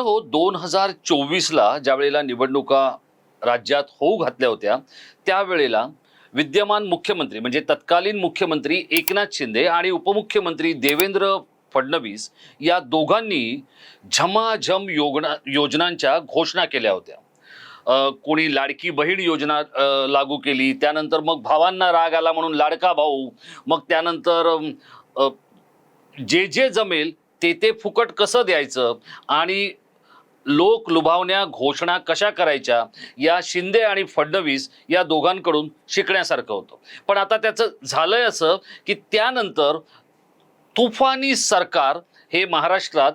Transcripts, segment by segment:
हो दोन हजार चोवीसला ज्या वेळेला निवडणुका राज्यात होऊ घातल्या होत्या त्यावेळेला विद्यमान मुख्यमंत्री म्हणजे तत्कालीन मुख्यमंत्री एकनाथ शिंदे आणि उपमुख्यमंत्री देवेंद्र फडणवीस या दोघांनी झमाझम योजना योजनांच्या घोषणा केल्या होत्या. कोणी लाडकी बहीण योजना लागू केली त्यानंतर मग भावांना राग आला म्हणून लाडका भाऊ मग त्यानंतर जे जे जमेल ते ते फुकट कसं द्यायचं आणि लोक लुभावण्या घोषणा कशा करायच्या या शिंदे आणि फडणवीस या दोघांकडून शिकण्यासारखं होतं. पण आता त्याचं झालंय असं की त्यानंतर तुफानी सरकार हे महाराष्ट्रात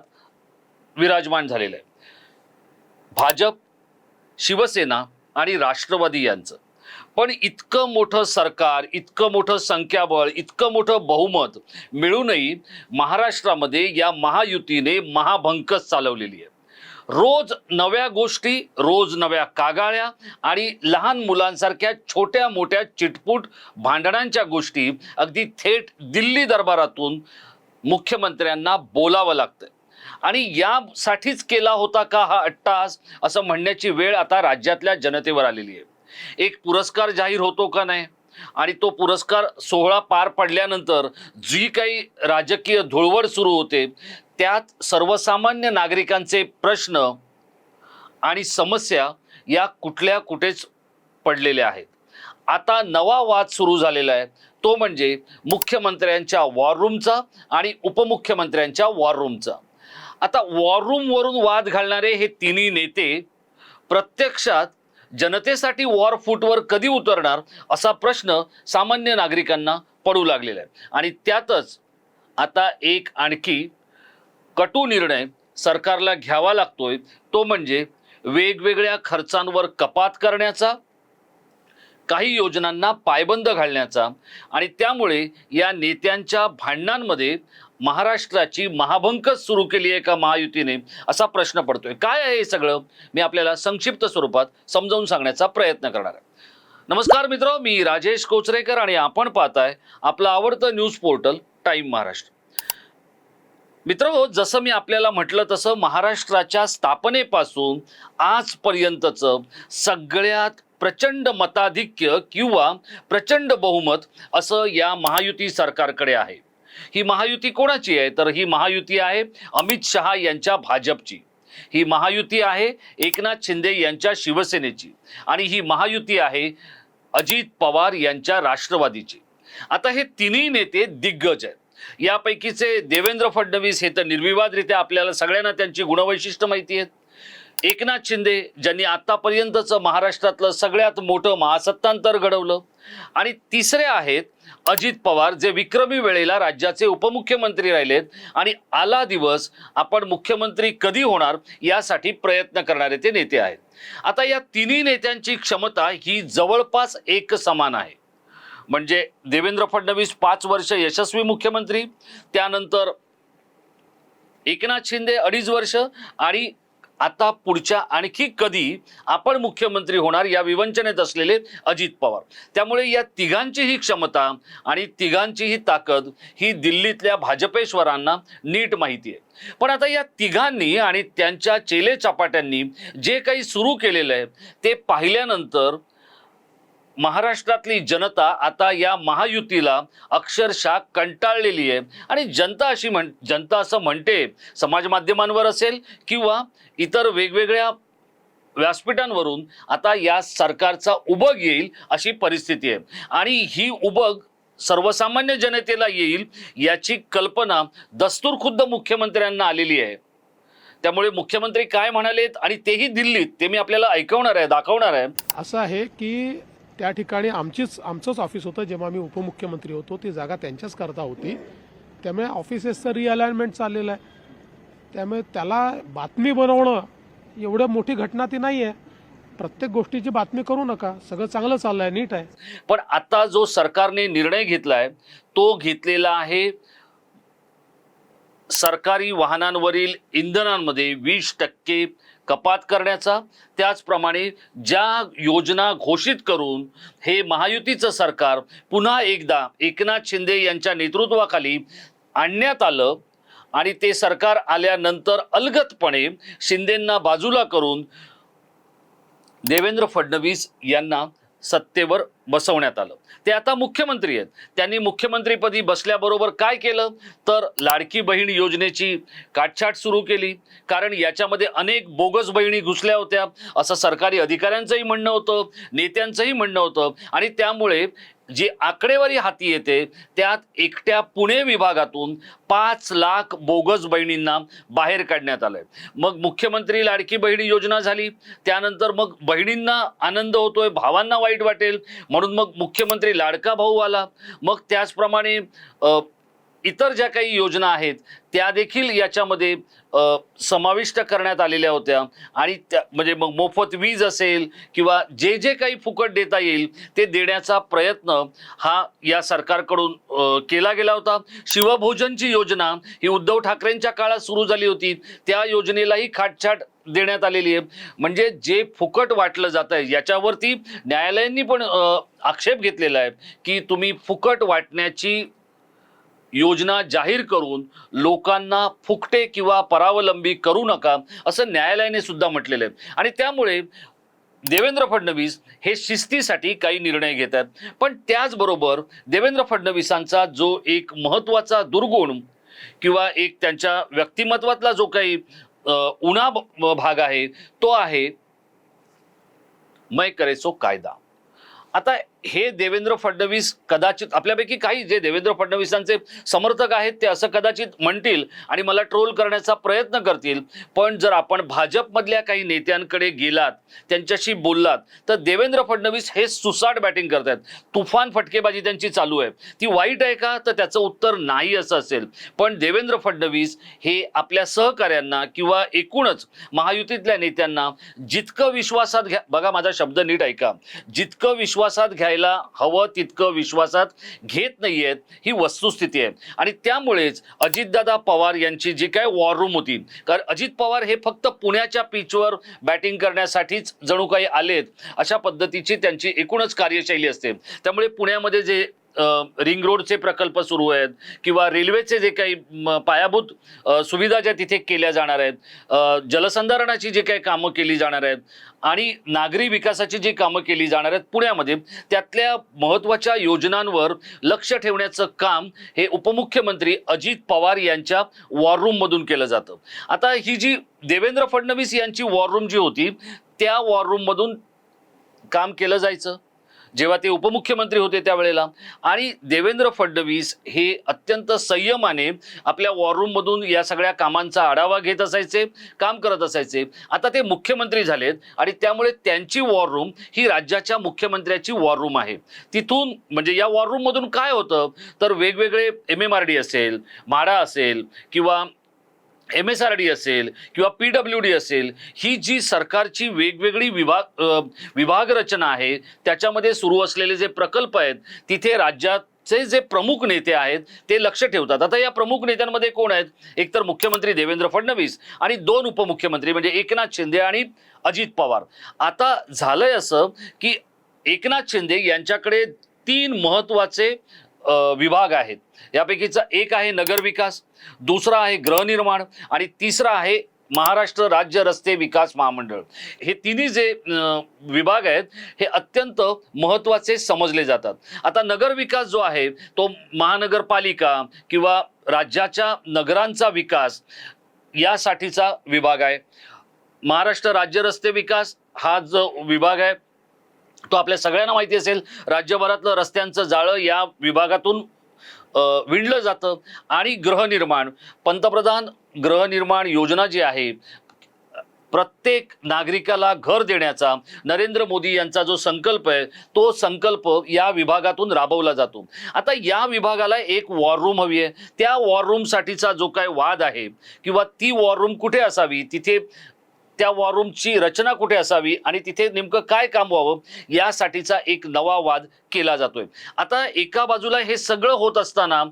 विराजमान झालेलं आहे. भाजप शिवसेना आणि राष्ट्रवादी यांचं. पण इतकं मोठं सरकार इतकं मोठं संख्याबळ इतकं मोठं बहुमत मिळूनही महाराष्ट्रामध्ये या महायुतीने महाभंकच चालवलेली आहे. रोज नव्या गोष्टी रोज नव्या कागाळ्या आणि लहान मुलांसारख्या छोट्या मोठ्या चिटपूट भांडणांच्या गोष्टी अगदी थेट दिल्ली दरबारातून मुख्यमंत्र्यांना बोलावं लागतं आणि यासाठीच केला होता का हा अट्टास असं म्हणण्याची वेळ आता राज्यातल्या जनतेवर आलेली आहे. एक पुरस्कार जाहीर होतो का नाही? आणि तो पुरस्कार सोहळा पार पडल्यानंतर जी काही राजकीय धुळवड सुरू होते त्यात सर्वसामान्य नागरिकांचे प्रश्न आणि समस्या या कुठल्या कुठेच पडलेल्या आहेत. आता नवा वाद सुरू झालेला आहे. तो म्हणजे मुख्यमंत्र्यांच्या वॉर रूमचा आणि उपमुख्यमंत्र्यांच्या वॉर रूमचा आता वॉर रूमवरून वाद घालणारे हे तिन्ही नेते प्रत्यक्षात जनतेसाठी वॉर फूटवर कधी उतरणार असा प्रश्न सामान्य नागरिकांना पडू लागलेला आहे. आणि त्यातच आता एक आणखी कटू निर्णय सरकारला घ्यावा लागतोय. तो म्हणजे वेगवेगळ्या खर्चांवर कपात करण्याचा काही योजनांना पायबंद घालण्याचा आणि त्यामुळे या नेत्यांच्या भांडणांमध्ये महाराष्ट्राची महाभंकच सुरू केली आहे का महायुतीने असा प्रश्न पडतोय. काय आहे हे सगळं? मी आपल्याला संक्षिप्त स्वरूपात समजावून सांगण्याचा प्रयत्न करणार आहे. नमस्कार मित्र मी राजेश कोचरेकर आणि आपण पाहताय आपलं आवडतं न्यूज पोर्टल टाईम महाराष्ट्र. मित्र जसं मी आपल्याला म्हटलं तसं महाराष्ट्राच्या स्थापनेपासून आजपर्यंतचं सगळ्यात प्रचंड मताधिक्य किंवा प्रचंड बहुमत असं या महायुती सरकारकडे आहे. ही महायुती कोणाची आहे? तर ही महायुती आहे अमित शहा यांच्या भाजपची. ही महायुती आहे एकनाथ शिंदे यांच्या शिवसेनेची. आणि ही महायुती आहे अजित पवार यांच्या राष्ट्रवादीची. आता हे तिन्ही नेते दिग्गज आहेत. यापैकीचे देवेंद्र फडणवीस हे तर निर्विवादरित्या आपल्याला सगळ्यांना त्यांची गुणवैशिष्ट्य माहिती आहेत. एकनाथ शिंदे ज्यांनी आतापर्यंतचं महाराष्ट्रातलं सगळ्यात मोठं महासत्तांतर घडवलं आणि तिसरे आहेत अजित पवार जे विक्रमी वेळेला राज्याचे उपमुख्यमंत्री राहिलेत आणि आला दिवस आपण मुख्यमंत्री कधी होणार यासाठी प्रयत्न करणारे ते नेते आहेत. आता या तिन्ही नेत्यांची क्षमता ही जवळपास एक समान आहे. म्हणजे देवेंद्र फडणवीस पाच वर्ष यशस्वी मुख्यमंत्री त्यानंतर एकनाथ शिंदे अडीच वर्ष आणि आता पुढच्या आणखी कधी आपण मुख्यमंत्री होणार या विवंचनेत असलेले अजित पवार. त्यामुळे या तिघांचीही क्षमता आणि तिघांचीही ताकद ही दिल्लीतल्या भाजपेश्वरांना नीट माहिती आहे. पण आता या तिघांनी आणि त्यांच्या चेले चपाट्यांनी जे काही सुरू केलेलं आहे ते पाहिल्यानंतर महाराष्ट्रातली जनता आता या महायुतीला अक्षरशः कंटाळलेली आहे. आणि जनता अशी म्हण जनता असं म्हणते समाज माध्यमांवर असेल किंवा इतर वेगवेगळ्या व्यासपीठांवरून आता या सरकारचा उबग येईल अशी परिस्थिती आहे. आणि ही उबग सर्वसामान्य जनतेला येईल याची कल्पना दस्तूर खुद्द मुख्यमंत्र्यांना आलेली आहे. त्यामुळे मुख्यमंत्री काय म्हणालेत आणि तेही दिल्लीत ते मी आपल्याला ऐकवणार आहे दाखवणार आहे. असं आहे की त्या ठिकाणी आमचीच आमचंच ऑफिस होतं. जेव्हा मी उपमुख्यमंत्री होतो ती जागा त्यांच्याच करता होती. त्यामुळे ऑफिसेसचं रिअलाइनमेंट चाललेलं आहे. त्यामुळे त्याला बातमी बनवणं एवढं मोठी घटना ती नाही आहे प्रत्येक गोष्टीची बातमी करू नका. सगळं चांगलं चाललं आहे नीट आहे. पण आता जो सरकारने निर्णय घेतलाय तो घेतलेला आहे सरकारी वाहनांवरील इंधनांमध्ये वीस टक्के कपात करण्याचा त्याचप्रमाणे ज्या योजना घोषित करून हे महायुतीचं सरकार पुन्हा एकदा एकनाथ शिंदे यांच्या नेतृत्वाखाली आणण्यात आलं आणि ते सरकार आल्यानंतर अलगतपणे शिंदेंना बाजूला करून देवेंद्र फडणवीस यांना सत्तेवर बसवण्यात आलं. ते आता मुख्यमंत्री आहेत. त्यांनी मुख्यमंत्रीपदी बसल्याबरोबर काय केलं? तर लाडकी बहीण योजनेची काटछाट सुरू केली. कारण याच्यामध्ये अनेक बोगस बहिणी घुसल्या होत्या. असं सरकारी अधिकाऱ्यांचंही म्हणणं होतं नेत्यांचंही म्हणणं होतं. आणि त्यामुळे जी आकडेवारी हाती येते त्यात एकट्या पुणे विभागातून पाच लाख बोगस बहिणींना बाहेर काढण्यात आलंय. मग मुख्यमंत्री लाडकी बहिणी योजना झाली त्यानंतर मग बहिणींना आनंद होतोय भावांना वाईट वाटेल म्हणून मग मुख्यमंत्री लाडका भाऊ आला. मग त्याचप्रमाणे इतर ज्या काही योजना आहेत त्या देखील याच्यामध्ये समाविष्ट करण्यात आलेल्या होत्या. आणि त्या म्हणजे मग मोफत वीज असेल किंवा जे जे काही फुकट देता येईल ते देण्याचा प्रयत्न हा या सरकारकडून केला गेला होता. शिवभोजनची योजना ही उद्धव ठाकरेंच्या काळात सुरू झाली होती. त्या योजनेलाही खाटछाट देण्यात आलेली आहे. म्हणजे जे फुकट वाटलं जात आहे याच्यावरती न्यायालयांनी पण आक्षेप घेतलेला आहे की तुम्ही फुकट वाटण्याची योजना जाहीर करून लोकांना फुकटे किंवा परावलंबी करू नका असं न्यायालयाने सुद्धा म्हटलेलं आहे. आणि त्यामुळे देवेंद्र फडणवीस हे शिस्तीसाठी काही निर्णय घेत आहेत. पण त्याचबरोबर देवेंद्र फडणवीसांचा जो एक महत्त्वाचा दुर्गुण किंवा एक त्यांच्या व्यक्तिमत्वातला जो काही उन्हा भाग आहे तो आहे मै करेसो कायदा. आता हे देवेंद्र फडणवीस कदाचित आपल्यापैकी काही जे देवेंद्र फडणवीसांचे समर्थक आहेत ते असं कदाचित म्हणतील आणि मला ट्रोल करण्याचा प्रयत्न करतील. पण जर आपण भाजपमधल्या काही नेत्यांकडे गेलात त्यांच्याशी बोललात तर देवेंद्र फडणवीस हे सुसाट बॅटिंग करतात तुफान फटकेबाजी त्यांची चालू आहे. ती वाईट आहे का? तर त्याचं उत्तर नाही असं असेल. पण देवेंद्र फडणवीस हे आपल्या सहकाऱ्यांना किंवा एकूणच महायुतीतल्या नेत्यांना जितकं विश्वासात घ्या बघा माझा शब्द नीट ऐका. जितकं विश्वासात घ्यायला हवं तितकं विश्वासात घेत नाहीयेत ही वस्तुस्थिती आहे. आणि त्यामुळेच अजितदादा पवार यांची जी काय वॉर रूम होती कारण अजित पवार हे फक्त पुण्याच्या पिचवर बॅटिंग करण्यासाठीच जणू काही आलेत अशा पद्धतीची त्यांची एकूणच कार्यशैली असते. त्यामुळे पुण्यामध्ये जे रिंग रोडचे प्रकल्प सुरू आहेत किंवा रेल्वेचे जे काही म, पायाभूत सुविधा ज्या तिथे केल्या जाणार आहेत जलसंधारणाची जी काही कामं केली जाणार आहेत आणि नागरी विकासाची जी कामं केली जाणार आहेत पुण्यामध्ये त्यातल्या महत्त्वाच्या योजनांवर लक्ष ठेवण्याचं काम हे उपमुख्यमंत्री अजित पवार यांच्या वॉररूममधून केलं जातं. आता ही जी देवेंद्र फडणवीस यांची वॉर रूम जी होती त्या वॉररूममधून काम केलं जायचं? जेव्हा ते उपमुख्यमंत्री होते त्यावेळेला. आणि देवेंद्र फडणवीस हे अत्यंत संयमाने आपल्या वॉर रूममधून या सगळ्या कामांचा आढावा घेत असायचे काम करत असायचे. आता ते मुख्यमंत्री झालेत आणि त्यामुळे त्यांची वॉर रूम ही राज्याच्या मुख्यमंत्र्याची वॉर रूम आहे. तिथून म्हणजे या वॉररूममधून काय होतं? तर वेगवेगळे एम एम आर डी असेल म्हाडा असेल किंवा एम एस आर डी असेल किंवा पी डब्ल्यू डी असेल ही जी सरकारची वेगवेगळी विभाग विभाग रचना आहे त्याच्यामध्ये सुरू असलेले जे प्रकल्प आहेत तिथे राज्याचे जे प्रमुख नेते आहेत ते लक्ष ठेवतात. आता या प्रमुख नेत्यांमध्ये कोण आहेत? एकतर मुख्यमंत्री देवेंद्र फडणवीस आणि दोन उपमुख्यमंत्री म्हणजे एकनाथ शिंदे आणि अजित पवार. आता झालंय असं की एकनाथ शिंदे यांच्याकडे तीन महत्त्वाचे विभाग आहेत. यापैकीचा एक आहे नगरविकास दुसरा आहे गृहनिर्माण आणि तिसरा आहे महाराष्ट्र राज्य रस्ते विकास महामंडळ. हे तिन्ही जे विभाग आहेत हे अत्यंत महत्त्वाचे समजले जातात. आता नगरविकास जो आहे तो महानगरपालिका किंवा राज्याच्या नगरांचा विकास यासाठीचा विभाग आहे. महाराष्ट्र राज्य रस्ते विकास हा जो विभाग आहे तो आपल्या सगळ्यांना माहिती असेल राज्यभरातलं रस्त्यांचं जाळं या विभागातून विणलं जातं आणि गृहनिर्माण पंतप्रधान गृहनिर्माण योजना जी आहे प्रत्येक नागरिकाला घर देण्याचा नरेंद्र मोदी यांचा जो संकल्प आहे तो संकल्प या विभागातून राबवला जातो. आता या विभागाला एक वॉर रूम हवी आहे. त्या वॉर रूमसाठीचा जो काय वाद आहे किंवा ती वॉर रूम कुठे असावी तिथे त्या वॉर रूमची रचना कुठे असावी आणि तिथे नेमकं काय काम व्हावं यासाठीचा एक नवा वाद केला जातोय. आता एका बाजूला हे सगळं होत असताना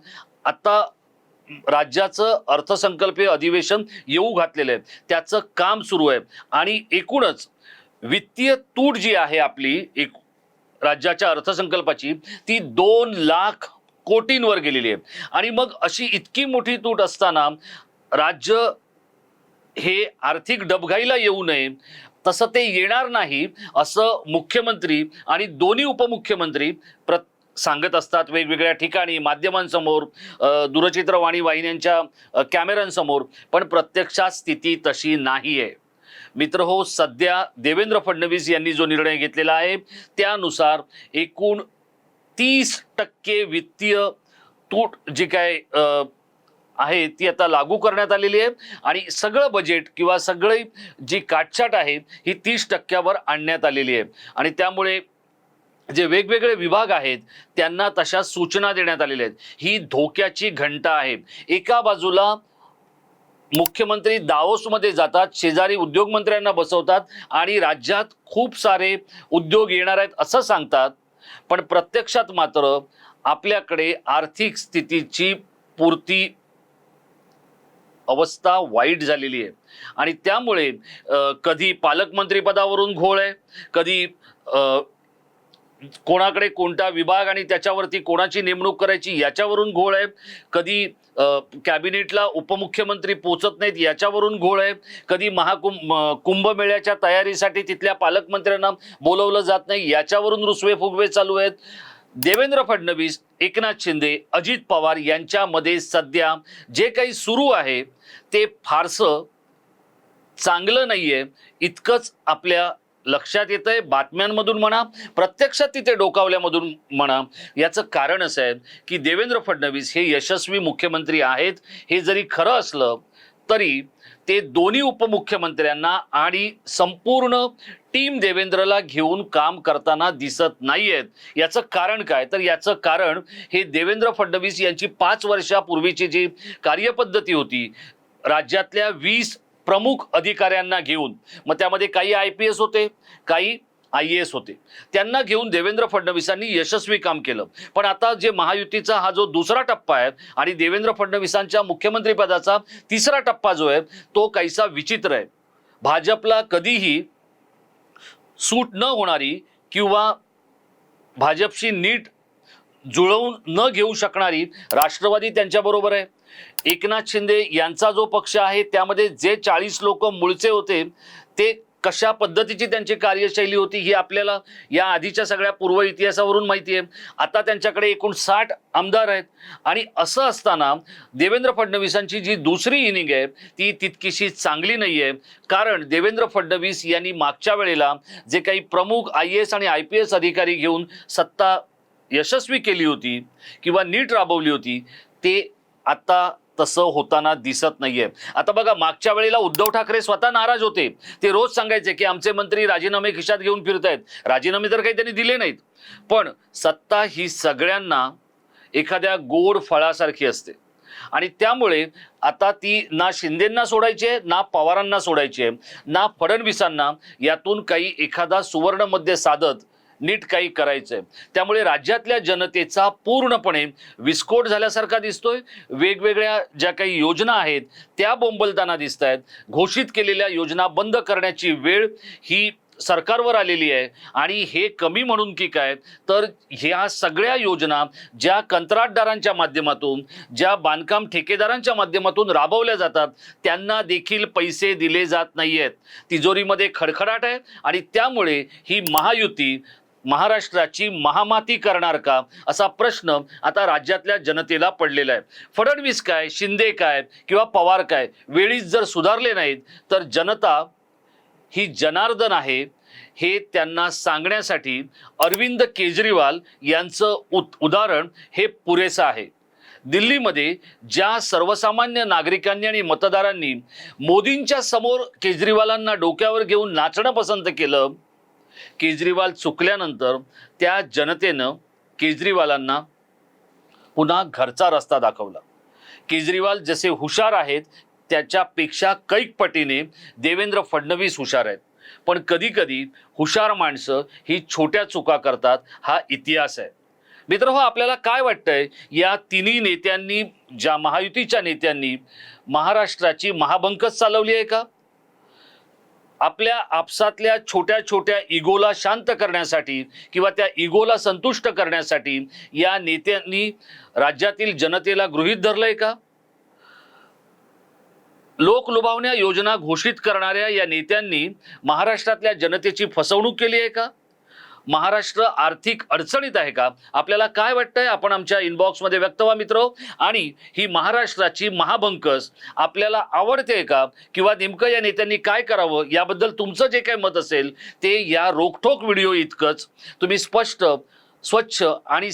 आता राज्याचं अर्थसंकल्पीय अधिवेशन येऊ घातलेलं आहे. त्याचं काम सुरू आहे. आणि एकूणच वित्तीय तूट जी आहे आपली एक राज्याच्या अर्थसंकल्पाची ती दोन लाख कोटींवर गेलेली आहे. आणि मग अशी इतकी मोठी तूट असताना राज्य हे आर्थिक डबघाईला येऊ नये तसं ते येणार नाही असं मुख्यमंत्री आणि दोन्ही उपमुख्यमंत्री प्र सांगत असतात. वेगवेगळ्या ठिकाणी माध्यमांसमोर दूरचित्रवाणी वाहिन्यांच्या कॅमेऱ्यांसमोर पण प्रत्यक्षात स्थिती तशी नाही आहे मित्र हो सध्या देवेंद्र फडणवीस यांनी जो निर्णय घेतलेला आहे त्यानुसार एकूण तीस टक्के वित्तीय तूट जी काय आहे ती आता लागू करण्यात आलेली आहे. आणि सगळं बजेट किंवा सगळी जी काटछाट आहे ही तीस टक्क्यावर आणण्यात आलेली आहे. आणि त्यामुळे जे वेगवेगळे विभाग आहेत त्यांना तशा सूचना देण्यात आलेल्या आहेत. ही धोक्याची घंटा आहे. एका बाजूला मुख्यमंत्री दाओसमध्ये जातात शेजारी उद्योगमंत्र्यांना बसवतात आणि राज्यात खूप सारे उद्योग येणार आहेत असं सांगतात. पण प्रत्यक्षात मात्र आपल्याकडे आर्थिक स्थितीची पूर्ती अवस्था वाईट झालेली आहे. आणि त्यामुळे कधी पालकमंत्रीपदावरून घोळ आहे कधी कोणाकडे कोणता विभाग आणि त्याच्यावरती कोणाची नेमणूक करायची याच्यावरून घोळ आहे. कधी कॅबिनेटला उपमुख्यमंत्री पोचत नाहीत याच्यावरून घोळ आहे. कधी महाकुंभ कुंभमेळ्याच्या तयारीसाठी तिथल्या पालकमंत्र्यांना बोलवलं जात नाही याच्यावरून रुसवे फुगवे चालू आहेत. देवेंद्र फडणवीस एकनाथ शिंदे अजित पवार यांच्यामध्ये सध्या जे काही सुरू आहे ते फारसं चांगलं नाहीये. इतकंच आपल्या लक्षात येतं आहे बातम्यांमधून म्हणा प्रत्यक्षात तिथे डोकावल्यामधून म्हणा. याचं कारण असं आहे की देवेंद्र फडणवीस हे यशस्वी मुख्यमंत्री आहेत. हे जरी खरं असलं तरी ते दोन्ही उपमुख्यमंत्र्यांना आणि संपूर्ण टीम देवेंद्रला घेऊन काम करताना दिसत नाहीयेत. याचं कारण काय? तर याचं कारण हे देवेंद्र फडणवीस यांची पाच वर्षापूर्वीची जी कार्यपद्धती होती राज्यातल्या वीस प्रमुख अधिकाऱ्यांना घेऊन. मग त्यामध्ये काही आय पी एस होते काही आय ए एस होते. त्यांना घेऊन देवेंद्र फडणवीसांनी यशस्वी काम केलं. पण आता जे महायुतीचा हा जो दुसरा टप्पा आहे आणि देवेंद्र फडणवीसांच्या मुख्यमंत्रीपदाचा तिसरा टप्पा जो आहे तो काहीसा विचित्र आहे. भाजपला कधीही सूट न होणारी किंवा भाजपशी नीट जुळवून न घेऊ शकणारी राष्ट्रवादी त्यांच्याबरोबर आहे. एकनाथ शिंदे यांचा जो पक्ष आहे त्यामध्ये जे चाळीस लोक मूळचे होते ते कशा पद्धतीची त्यांची कार्यशैली होती ही आपल्याला या आधीच्या सगळ्या पूर्व इतिहासावरून माहिती आहे. आता त्यांच्याकडे एकूण साठ आमदार आहेत. आणि असं असताना देवेंद्र फडणवीसांची जी दुसरी इनिंग आहे ती तितकीशी चांगली नाही आहे. कारण देवेंद्र फडणवीस यांनी मागच्या वेळेला जे काही प्रमुख आय एस आणि आय पी एस अधिकारी घेऊन सत्ता यशस्वी केली होती किंवा नीट राबवली होती ते आता तसं होताना दिसत नाहीये. आता बघा मागच्या वेळेला उद्धव ठाकरे स्वतः नाराज होते. ते रोज सांगायचे की आमचे मंत्री राजीनामे खिशात घेऊन फिरत आहेत राजीनामे तर काही त्यांनी दिले नाहीत. पण सत्ता ही सगळ्यांना एखाद्या गोड फळासारखी असते. आणि त्यामुळे आता ती ना शिंदेंना सोडायची आहे ना पवारांना सोडायची आहे ना फडणवीसांना यातून काही एखादा सुवर्णमध्ये साधत नीट काही करायचंय. त्यामुळे राज्यातल्या जनतेचा पूर्णपणे विस्फोट झाल्यासारखा दिसतोय. वेगवेगळ्या ज्या काही योजना आहेत त्या बोंबलताना दिसत आहेत घोषित केलेल्या योजना बंद करण्याची वेळ ही सरकारवर आलेली आहे. आणि हे कमी म्हणून की काय तर ह्या सगळ्या योजना ज्या कंत्राटदारांच्या माध्यमातून ज्या बांधकाम ठेकेदारांच्या माध्यमातून राबवल्या जातात त्यांना देखील पैसे दिले जात नाही आहेत तिजोरीमध्ये खडखडाट आहे आणि त्यामुळे ही महायुती महाराष्ट्राची महामाती करणार का? असा प्रश्न आता राज्यातल्या जनतेला पडलेला आहे. फडणवीस काय शिंदे काय किंवा पवार काय वेळीच जर सुधारले नाहीत तर जनता ही जनार्दन आहे हे त्यांना सांगण्यासाठी अरविंद केजरीवाल यांचं उत उदाहरण हे पुरेसं आहे. दिल्लीमध्ये ज्या सर्वसामान्य नागरिकांनी आणि मतदारांनी मोदींच्या समोर केजरीवालांना डोक्यावर घेऊन नाचणं पसंत केलं केजरीवाल चुकल्यानंतर त्या जनतेनं केजरीवालांना पुन्हा घरचा रस्ता दाखवला. केजरीवाल जसे हुशार आहेत त्याच्यापेक्षा कैक पटीने देवेंद्र फडणवीस हुशार आहेत. पण कधीकधी हुशार माणसं ही छोट्या चुका करतात हा इतिहास आहे. मित्र हो आपल्याला काय वाटतंय? या तिन्ही नेत्यांनी ज्या महायुतीच्या नेत्यांनी महाराष्ट्राची महाबंकच चालवली आहे का? आपल्या आपसातल्या छोट्या छोट्या इगोला शांत करण्यासाठी किंवा त्या इगोला संतुष्ट करण्यासाठी या नेत्यांनी राज्यातील जनतेला गृहीत धरलंय का? लोकलुभावण्या योजना घोषित करणाऱ्या या नेत्यांनी महाराष्ट्रातल्या जनतेची फसवणूक केली आहे का? महाराष्ट्र आर्थिक अडचणीत आहे का? आपल्याला काय वाटतंय? आपण आमच्या इनबॉक्समध्ये व्यक्त व्हा मित्र. आणि ही महाराष्ट्राची महाबंकस आपल्याला आवडते का? किंवा नेमकं या नेत्यांनी काय करावं? याबद्दल तुमचं जे काही मत असेल ते या रोखठोक व्हिडिओ इतकंच. तुम्ही स्पष्ट स्वच्छ आणि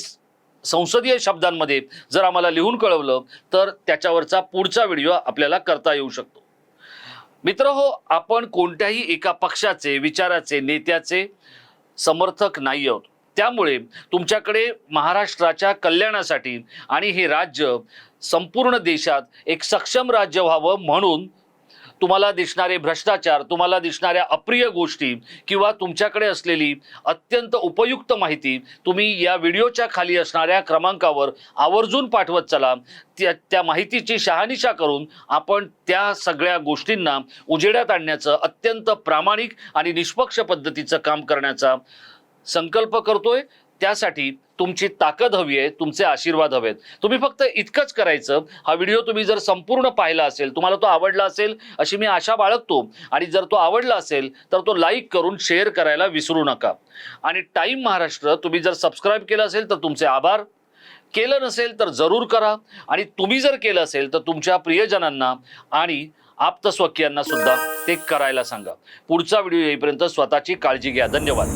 संसदीय शब्दांमध्ये जर आम्हाला लिहून कळवलं तर त्याच्यावरचा पुढचा व्हिडिओ आपल्याला करता येऊ शकतो. मित्र हो आपण कोणत्याही एका पक्षाचे विचाराचे नेत्याचे समर्थक नाही आहोत. त्यामुळे तुमच्याकडे महाराष्ट्राच्या कल्याणासाठी आणि हे राज्य संपूर्ण देशात एक सक्षम राज्य व्हावं म्हणून तुम्हाला दिसणारे भ्रष्टाचार तुम्हाला दिसणाऱ्या अप्रिय गोष्टी किंवा तुमच्याकडे असलेली अत्यंत उपयुक्त माहिती तुम्ही या व्हिडिओच्या खाली असणाऱ्या क्रमांकावर आवर्जून पाठवत चला. त्या त्या माहितीची शहानिशा करून आपण त्या सगळ्या गोष्टींना उजेडात आणण्याचं अत्यंत प्रामाणिक आणि निष्पक्ष पद्धतीचं काम करण्याचा संकल्प करतोय. त्यासाठी तुमची ताकद हवी आहे तुमचे आशीर्वाद हवेत. तुम्ही फक्त इतकंच करायचं. हा व्हिडिओ तुम्ही जर संपूर्ण पाहिला असेल तुम्हाला तो आवडला असेल अशी मी आशा बाळगतो. आणि जर तो आवडला असेल तर तो लाईक करून शेअर करायला विसरू नका. आणि टाईम महाराष्ट्र तुम्ही जर सबस्क्राईब केलं असेल तर तुमचे आभार. केलं नसेल तर जरूर करा. आणि तुम्ही जर केलं असेल तर तुमच्या प्रियजनांना आणि आप्तस्वकीयांना सुद्धा ते करायला सांगा. पुढचा व्हिडिओ येईपर्यंत स्वतःची काळजी घ्या. धन्यवाद.